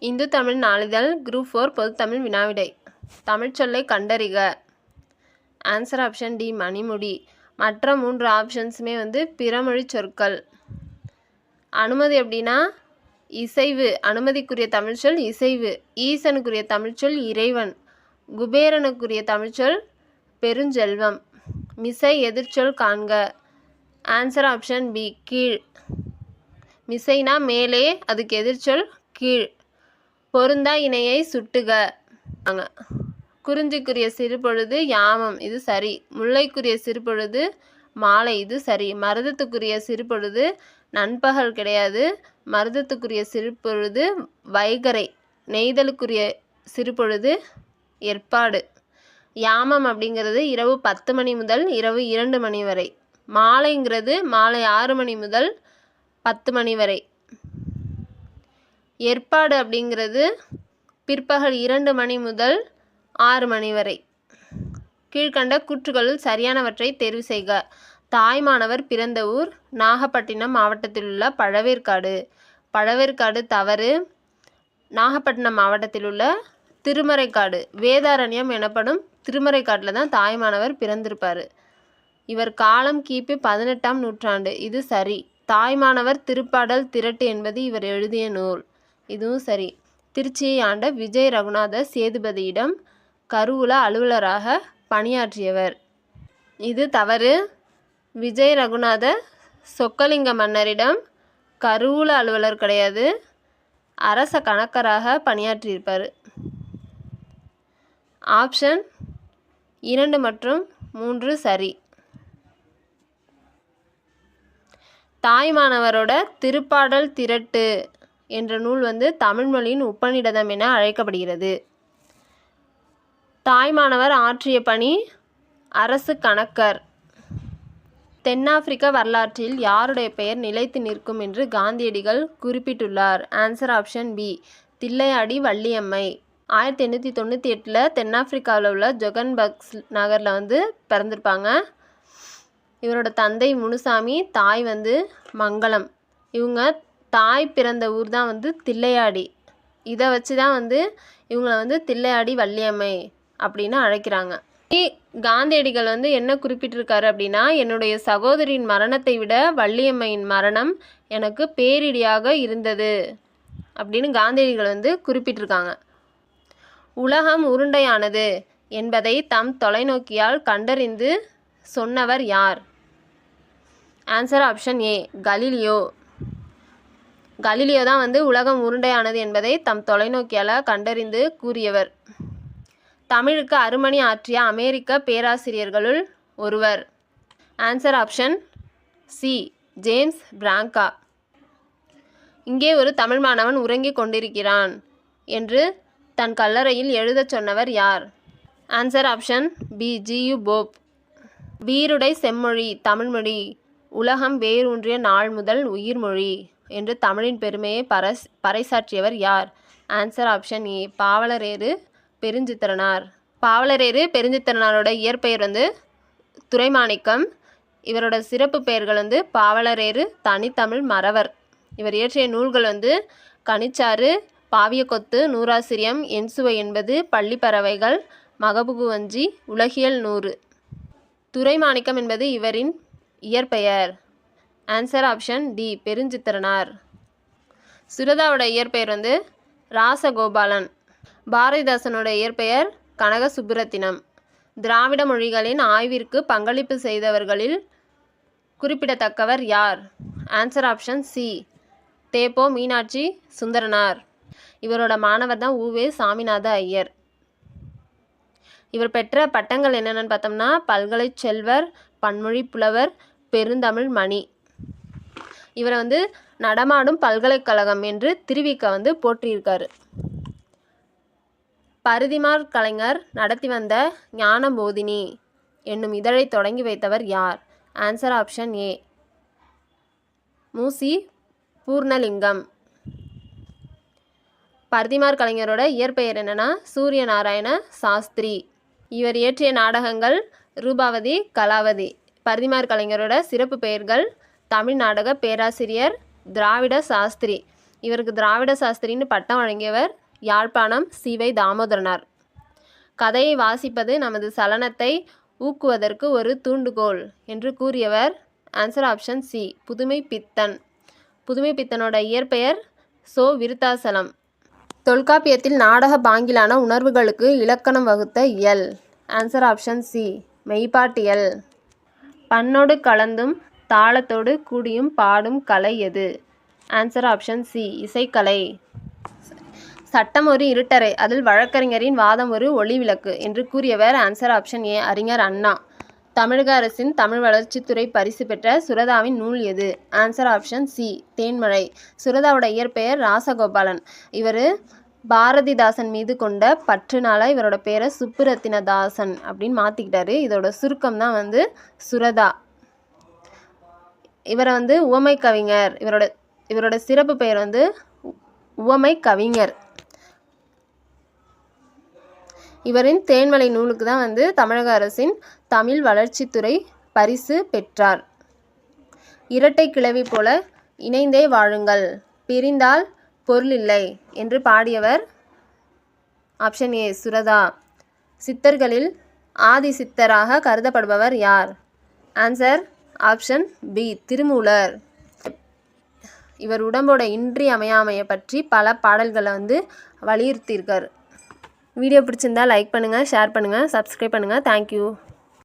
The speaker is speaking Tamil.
இந்து தமிழ் நாளிதழ் குரூப் ஃபோர் பொதுத்தமிழ் வினாவிடை. தமிழ்ச்சொல்லை கண்டறிக. ஆன்சர் ஆப்ஷன் டி மணிமுடி. மற்ற மூன்று ஆப்ஷன்ஸுமே வந்து பிறமொழி சொற்கள். அனுமதி அப்படின்னா இசைவு. அனுமதிக்குரிய தமிழ்ச்சொல் இசைவு. ஈசனுக்குரிய தமிழ்ச்சொல் இறைவன். குபேரனுக்குரிய தமிழ்ச்சொல் பெருஞ்செல்வம். மிசை எதிர்ச்சொல் காண்க. ஆன்சர் ஆப்ஷன் பி கீழ். மிசைனா மேலே அதுக்கு எதிர்ச்சொல் கீழ். பொருந்தா இணையை சுட்டுக. அங்க. குறிஞ்சிக்குரிய சிறுபொழுது யாமம் இது சரி. முல்லைக்குரிய சிறுபொழுது மாலை இது சரி. மருதத்துக்குரிய சிறுபொழுது நண்பகல் கிடையாது. மருதத்துக்குரிய சிறுபொழுது வைகறை நெய்தலுக்குரிய சிறுபொழுது ஏற்பாடு. யாமம் அப்படிங்கிறது இரவு பத்து மணி முதல் இரவு இரண்டு மணி வரை. மாலைங்கிறது மாலை ஆறு மணி முதல் பத்து மணி வரை. ஏற்பாடு அப்படிங்கிறது பிற்பகல் இரண்டு மணி முதல் ஆறு மணி வரை. கீழ்கண்ட கூற்றுகளில் சரியானவற்றை தேர்வு செய்க. தாய்மானவர் பிறந்த ஊர் நாகப்பட்டினம் மாவட்டத்தில் உள்ள பழவேற்காடு. பழவேற்காடு தவறு. நாகப்பட்டினம் மாவட்டத்தில் உள்ள திருமறைக்காடு. வேதாரண்யம் எனப்படும் திருமறைக்காட்டில் தான் தாய்மானவர் பிறந்திருப்பார். இவர் காலம் கிபி பதினெட்டாம் நூற்றாண்டு. இது சரி. தாய்மானவர் திருப்பாடல் திரட்டு என்பது இவர் எழுதிய நூல். இதுவும் சரி. திருச்சியை ஆண்ட விஜய் ரகுநாத சேதுபதியிடம் கருவூல அலுவலராக பணியாற்றியவர். இது தவறு. விஜய் ரகுநாத சொக்கலிங்க மன்னரிடம் கருவூல அலுவலர் கிடையாது. அரச கணக்கராக பணியாற்றியிருப்பார். ஆப்ஷன் இரண்டு மற்றும் மூன்று சரி. தாய்மானவரோட திருப்பாடல் திரட்டு. என்ற நூல் வந்து தமிழ்மொழியின் உப்பநிடதம் என அழைக்கப்படுகிறது. தாய்மானவர் ஆற்றிய பணி அரசு கணக்கர். தென்னாப்பிரிக்க வரலாற்றில் யாருடைய பெயர் நிலைத்து நிற்கும் என்று காந்தியடிகள் குறிப்பிட்டுள்ளார். Answer option B. Thillaiyadi Valliammai. ஆயிரத்தி எண்ணூற்றி தொண்ணூற்றி எட்டில் தென்னாப்பிரிக்காவில் உள்ள ஜொகன்பக்ஸ் நகரில் வந்து பிறந்திருப்பாங்க. இவரோட தந்தை முனுசாமி தாய் வந்து மங்களம். இவங்க தாய் பிறந்த ஊர் தான் வந்து தில்லையாடி. இதை வச்சு தான் வந்து இவங்கள வந்து தில்லையாடி வள்ளியம்மை அப்படின்னு அழைக்கிறாங்க. காந்தியடிகள் வந்து என்ன குறிப்பிட்டிருக்காரு அப்படின்னா என்னுடைய சகோதரியின் மரணத்தை விட வள்ளியம்மையின் மரணம் எனக்கு பேரிடியாக இருந்தது அப்படின்னு காந்தியடிகள் வந்து குறிப்பிட்டிருக்காங்க. உலகம் உருண்டையானது என்பதை தம் தொலைநோக்கியால் கண்டறிந்து சொன்னவர் யார்? Answer option A Galileo. Galileo தான் வந்து உலகம் உருண்டையானது என்பதை தம் தொலைநோக்கியால் கண்டறிந்து கூறியவர். தமிழுக்கு அருமணி ஆற்றிய அமெரிக்க பேராசிரியர்களுள் ஒருவர். ஆன்சர் ஆப்ஷன் சி ஜேம்ஸ் பிராங்கா இங்கே ஒரு தமிழ் மாணவன் உறங்கிக் கொண்டிருக்கிறான் என்று தன் கல்லறையில் எழுதச் சொன்னவர் யார்? Answer option B G U Pope வீருடை செம்மொழி தமிழ்மொழி உலகம் வேரூன்றிய நாள் முதல் உயிர்மொழி. என்று தமிழின் பெருமையை பரஸ் பறைசாற்றியவர் யார்? Answer option A Pavalareru Perunchithiranar. Pavalareru பெருஞ்சித்திரனாரோட இயற்பெயர் வந்து துரைமாணிக்கம். இவரோட சிறப்பு பெயர்கள் வந்து பாவலரேறு தனித்தமிழ் மறவர். இவர் இயற்றிய நூல்கள் வந்து கனிச்சாறு பாவியக்கொத்து நூறாசிரியம் என்சுவை என்பது பள்ளிப்பறவைகள் மகபுகுவஞ்சி உலகியல் நூறு. துரைமாணிக்கம் என்பது இவரின் இயற்பெயர். Answer option D Perunchithiranar. சுரதாவோட இயற்பெயர் வந்து ராசகோபாலன். பாரதிதாசனோட இயற்பெயர் கனக சுப்புரத்தினம் திராவிட மொழிகளின் ஆய்விற்கு பங்களிப்பு செய்தவர்களில் குறிப்பிடத்தக்கவர் யார்? ஆன்சர் ஆப்ஷன் சி தேப்போ மீனாட்சி சுந்தரனார். இவரோட மாணவர் தான் உவே சாமிநாத ஐயர். இவர் பெற்ற பட்டங்கள் என்னென்னு பார்த்தோம்னா பல்கலை செல்வர் பன்மொழி புலவர் பெருந்தமிழ் மணி. இவரை வந்து நடமாடும் பல்கலைக்கழகம் என்று திருவிக்க வந்து போற்றியிருக்காரு. பருதிமார் கலைஞர் நடத்தி வந்த ஞானபோதினி என்னும் இதழை தொடங்கி வைத்தவர் யார்? ஆன்சர் ஆப்ஷன் ஏ மூசி பூர்ணலிங்கம். பர்திமார் கலைஞரோட இயற்பெயர் என்னென்னா சூரிய நாராயண சாஸ்திரி. இவர் இயற்றிய நாடகங்கள் ரூபாவதி கலாவதி. பர்திமார் கலைஞரோட சிறப்பு பெயர்கள் தமிழ் நாடக பேராசிரியர் திராவிட சாஸ்திரி. இவருக்கு திராவிட சாஸ்திரின்னு பட்டம் வழங்கியவர் யாழ்ப்பாணம் சிவை தாமோதரனார். கதையை வாசிப்பது நமது சலனத்தை ஊக்குவதற்கு ஒரு தூண்டுகோல் என்று கூறியவர் ஆன்சர் ஆப்ஷன் சி. புதுமை பித்தன். புதுமை பித்தனோட இயற்பெயர் சோ. விருத்தாசலம். தொல்காப்பியத்தில் நாடக பாங்கிலான உணர்வுகளுக்கு இலக்கணம் வகுத்த இயல். Answer option C. மெய்ப்பாட்டியல் பண்ணோடு கலந்தும் தாளத்தோடு கூடியும் பாடும் கலை எது? ஆன்சர் ஆப்ஷன் சி இசைக்கலை. சட்டம் ஒரு இருட்டறை அதில் வழக்கறிஞரின் வாதம் ஒரு ஒளி விளக்கு என்று கூறியவர் ஆன்சர் ஆப்ஷன் ஏ அறிஞர் அண்ணா. தமிழக அரசின் தமிழ் வளர்ச்சித்துறை பரிசு பெற்ற சுரதாவின் நூல் எது? ஆன்சர் ஆப்ஷன் சி தேன்மழை. சுரதாவோட இயற்பெயர் ராசகோபாலன். இவர் பாரதிதாசன் மீது கொண்ட பற்றுனால இவரோட பேரை சுப்புரத்தினதாசன் அப்படின்னு மாற்றிக்கிட்டாரு இதோட சுருக்கம் தான் வந்து சுரதா. இவரை வந்து உவமை கவிஞர். இவரோட இவரோட சிறப்பு பெயர் வந்து உ- உவமை கவிஞர். இவரின் தேன்மலை நூலுக்கு தான் வந்து தமிழக அரசின் தமிழ் வளர்ச்சித்துறை பரிசு பெற்றார். இரட்டை கிளவி போல இணைந்தே வாழுங்கள். பிரிந்தால் பொருள் இல்லை என்று பாடியவர் ஆப்ஷன் ஏ சுரதா. சித்தர்களில் ஆதி சித்தராக கருதப்படுபவர் யார்? Answer option B Thirumoolar. இவர் உடம்போட இன்றியமையாமையை பற்றி பல பாடல்களை வந்து வலியுறுத்தியிருக்கார். வீடியோ பிடிச்சிருந்தா லைக் பண்ணுங்கள் ஷேர் பண்ணுங்கள் சப்ஸ்கிரைப் பண்ணுங்கள் தேங்க்யூ